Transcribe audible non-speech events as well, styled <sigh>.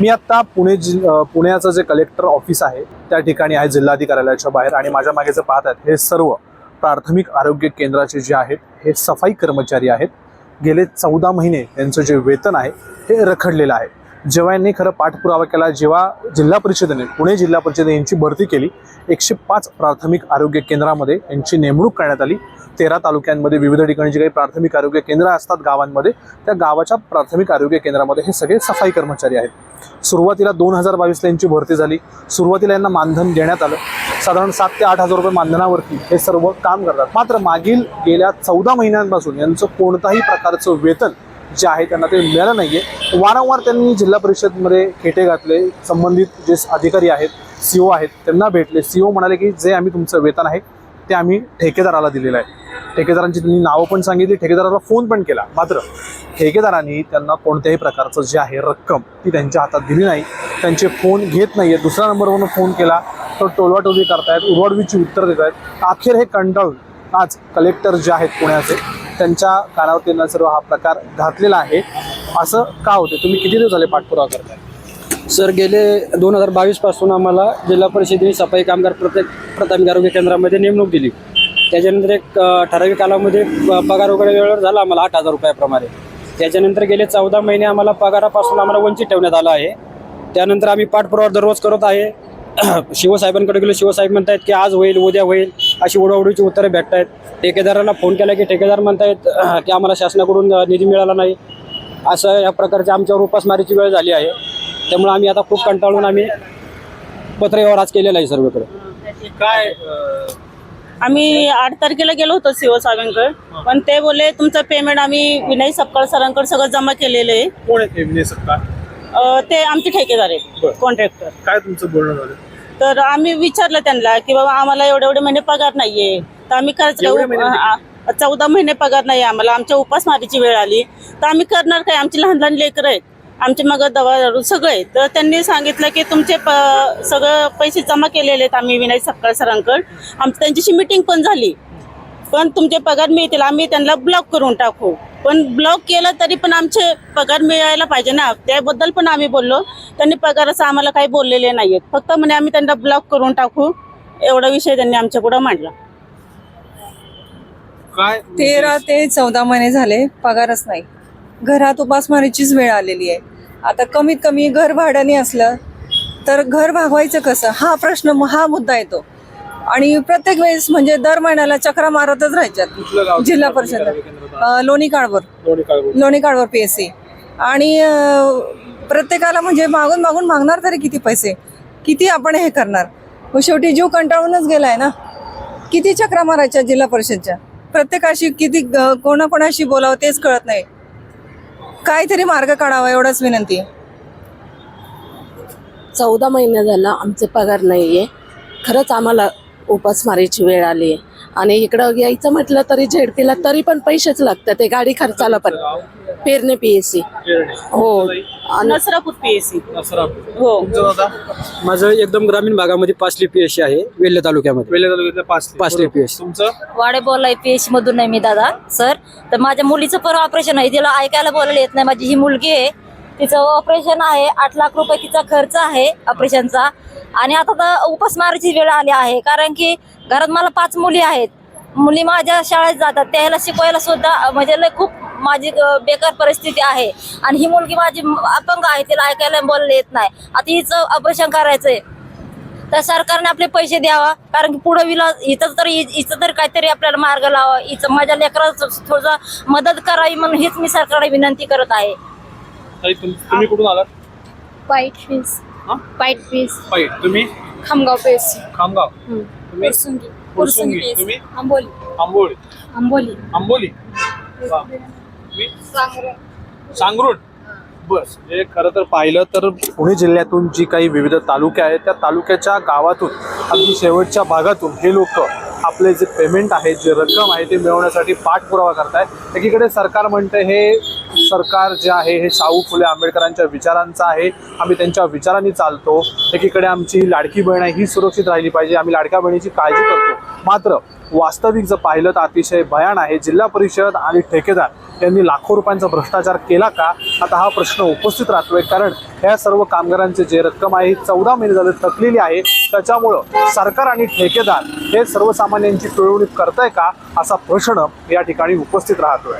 मी आत्ता पुणे जि पुण्याचं जे कलेक्टर ऑफिस आहे त्या ठिकाणी आहे जिल्हाधिकाऱ्यालयाच्या बाहेर आणि माझ्या मागे जे पाहत आहेत हे सर्व प्राथमिक आरोग्य केंद्राचे जे आहेत हे सफाई कर्मचारी आहेत. गेले चौदा महिने यांचं जे वेतन आहे हे रखडलेलं आहे. जेव्हा यांनी खरं पाठपुरावा केला जेव्हा जिल्हा परिषदेने पुणे जिल्हा परिषदेने यांची भरती केली एकशे पाच प्राथमिक आरोग्य केंद्रामध्ये यांची नेमणूक करण्यात आली. तेरा तालुक्यांमध्ये विविध ठिकाणी जे काही प्राथमिक आरोग्य केंद्र असतात गावांमध्ये त्या गावाच्या प्राथमिक आरोग्य केंद्रामध्ये हे सगळे सफाई कर्मचारी आहेत. सुरुवातीला दोन हजार बावीसला यांची भरती झाली. सुरुवातीला यांना मानधन देण्यात आलं. साधारण सात ते आठ हजार रुपये मानधनावरती हे सर्व काम करतात. मात्र मागील गेल्या चौदा महिन्यांपासून यांचं कोणताही प्रकारचं वेतन जे आहे त्यांना ते मिळालं नाही आहे वारंवार त्यांनी जिल्हा परिषदमध्ये खेटे घातले. संबंधित जे अधिकारी आहेत सीओ आहेत त्यांना भेटले. सीओ म्हणाले की जे आम्ही तुमचं वेतन आहे ते आम्ही ठेकेदाराला दिलेलं आहे. ठेकेदारांची त्यांनी नावं पण सांगितली ठेकेदाराला फोन पण केला. मात्र ठेकेदारांनी त्यांना कोणत्याही प्रकारचं जे आहे रक्कम ती त्यांच्या हातात दिली नाही. त्यांचे फोन घेत नाही आहे दुसऱ्या नंबरवरून फोन केला. तर टोलवाटोली करतायत उरवाडवीची उत्तर देत आहेत अखेर हे कंटाळून आज कलेक्टर जे आहेत पुण्याचे त्यांच्या कानावर त्यांना सर्व हा प्रकार घातलेला आहे. असं का होते तुम्ही किती दिवस झाले पाठपुरावा करताय? सर गेले दोन हजार बावीसपासून आम्हाला जिल्हा परिषदेने सफाई कामगार प्रत्येक प्राथमिक आरोग्य केंद्रामध्ये नेमणूक दिली. त्याच्यानंतर एक ठराविक कालामध्ये पगार वगैरे वेळेवर झाला आम्हाला आठ हजार रुपयाप्रमाणे. त्याच्यानंतर गेले चौदा महिने आम्हाला पगारापासून आम्हाला वंचित ठेवण्यात आलं आहे. त्यानंतर आम्ही पाठपुरावा दररोज करत आहे. <clears throat> शिवसाहेबांकडे गेलो. शिवसाहेब म्हणतायत की आज होईल उद्या होईल अशी उडवडीची उत्तरे भेटत आहेत ठेकेदाराला फोन केला की ठेकेदार म्हणतायत <clears throat> की आम्हाला शासनाकडून निधी मिळाला नाही. असं या प्रकारच्या आमच्यावर उपासमारीची वेळ झाली आहे. त्यामुळे आम्ही आता खूप कंटाळून आम्ही पत्रव्यवहार आज केलेला आहे सर्वकडे. काय आम्ही आठ तारखेला गेलो होतो सीओ साहेबांकडे पण ते बोलले तुमचं पेमेंट आम्ही विनय सपकाळ सरांकडे सगळं जमा केलेलं आहे. कोण आहे विनय सत्ता अं, ते आमचे ठेकेदार आहेत. कॉन्ट्रॅक्टर काय तुमचं बोलणं झालं? तर आम्ही विचारलं त्यांना की बाबा आम्हाला एवढे एवढे महिने पगार नाहीये. तर आम्ही खरंच काय चौदा महिने पगार नाही आम्हाला. आमच्या उपासमारीची वेळ आली. तर आम्ही करणार काय? आमची लहान लहान लेकरं आहेत. आमचे मग दवा दारू सगळे आहेत. तर त्यांनी सांगितलं की तुमचे प सगळं पैसे जमा केलेले आहेत आम्ही विनय सपकाळ सरांकडे. आमची त्यांच्याशी मिटिंग पण झाली. पण तुमचे पगार मिळतील. आम्ही त्यांना ब्लॉक करून टाकू. पण ब्लॉक केलं तरी पण आमचे पगार मिळायला पाहिजे ना. त्याबद्दल पण आम्ही बोललो. त्यांनी पगाराचं आम्हाला काही बोललेले नाहीयेत. फक्त म्हणे आम्ही त्यांना ब्लॉक करून टाकू. एवढा विषय त्यांनी आमच्या पुढे मांडला. काय तेरा ते चौदा महिने झाले पगारच नाही. घरात उपासमारीचीच वेळ आलेली आहे. आता कमीत कमी घर भाड्याने असलं तर घर भागवायचं कसं? हा प्रश्न म- हा मुद्दा येतो. आणि प्रत्येक वेळेस म्हणजे दर महिन्याला चक्रा मारतच? राहायच्यात जिल्हा परिषद? लोणी काळवर लोणी काळवर पी एस सी आणि प्रत्येकाला म्हणजे मागून मागून मागणार तरी किती पैसे? किती आपण हे करणार? मग शेवटी जीव कंटाळूनच गेलाय ना? किती चक्रा मारायच्या जिल्हा परिषदच्या? प्रत्येकाशी किती कोणाकोणाशी बोलावं तेच कळत नाही. काहीतरी मार्ग काढावा एवढंच विनंती. चौदा महिने झाला आमचे पगार नाही आहे खरंच आम्हाला उपासमारीची वेळ आली. आहे आणि इकडं यायचं म्हटलं तरी झेडपीला तरी पण पैसेच लागतात. ते गाडी खर्चाला पण. पेरणे पी एस सी हो. आणि नसरापूर पीएससी हो. माझं एकदम ग्रामीण भागामध्ये पाचली पी एस आहे वेल्हे तालुक्यामध्ये. वेल्हे तालुक्यातल्या पाच पाचली PSC. तुमचं? वाडे बोलाय पीएच मधून नाही मी दादा सर. तर माझ्या मुलीचं पण ऑपरेशन आहे तिला ऐकायला बोलायला येत नाही. माझी ही मुलगी आहे. तिचं ऑपरेशन आहे. आठ लाख रुपये तिचा खर्च आहे ऑपरेशनचा आणि आता तर उपासमारीची वेळ आली आहे. कारण की घरात मला पाच मुली आहेत. मुली माझ्या शाळेत जातात. त्याला शिकवायला सुद्धा म्हणजे लय खूप माझी बेकार परिस्थिती आहे. आणि ही मुलगी माझी अपंग आहे. तिला ऐकायला बोलायला येत नाही. आता हिचं ऑपरेशन करायचंय. तर सरकारने आपले पैसे द्यावा. कारण की पुढं विला इथं तर हिचं तर काहीतरी आपल्याला मार्ग लावा. हिचं माझ्या लेकराला थोडं मदत करावी म्हणून हेच मी सरकारला विनंती करत आहे. ताई, तुम- तुम्ही कुठून आलात? वाईट फीस हा? वाईट फीस पाईट तुम्ही? खामगाव पेस खामगाव. तुम्ही? पुरसुंगी. पुरसुंगी तुम्ही? आंबोली. आंबोली. आंबोली. आंबोली? वा. तुम्ही? सांगरुड बस. हे खरं तर पाहिलं तर पुणे जिल्ह्यातून जी काही विविध तालुके आहेत त्या तालुक्याच्या गावातून अगदी शेवटच्या भागातून हे लोक आपले जे पेमेंट आहे जे रक्कम आहे ते मिळवण्यासाठी पाठपुरावा करतायत. एकीकडे सरकार म्हणते हे सरकार जे आहे हे शाहू फुले आंबेडकरांच्या विचारांचं आहे. आम्ही त्यांच्या विचारांनी चालतो. एकीकडे आमची लाडकी बहीण आहे ही सुरक्षित राहिली पाहिजे. आम्ही लाडक्या बहिणीची काळजी करतो. मात्र वास्तविक जर पाहिलं तर अतिशय भयान आहे. जिल्हा परिषद आणि ठेकेदार यांनी लाखो रुपयांचा भ्रष्टाचार केला का? आता हा प्रश्न उपस्थित राहतोय. कारण ह्या सर्व कामगारांचे जे रक्कम आहे चौदा महिने झाले थकलेली आहे. त्याच्यामुळं सरकार आणि ठेकेदार हे सर्वसामान्यांची पिळवणूक करताय का? असा प्रश्न या ठिकाणी उपस्थित राहतोय.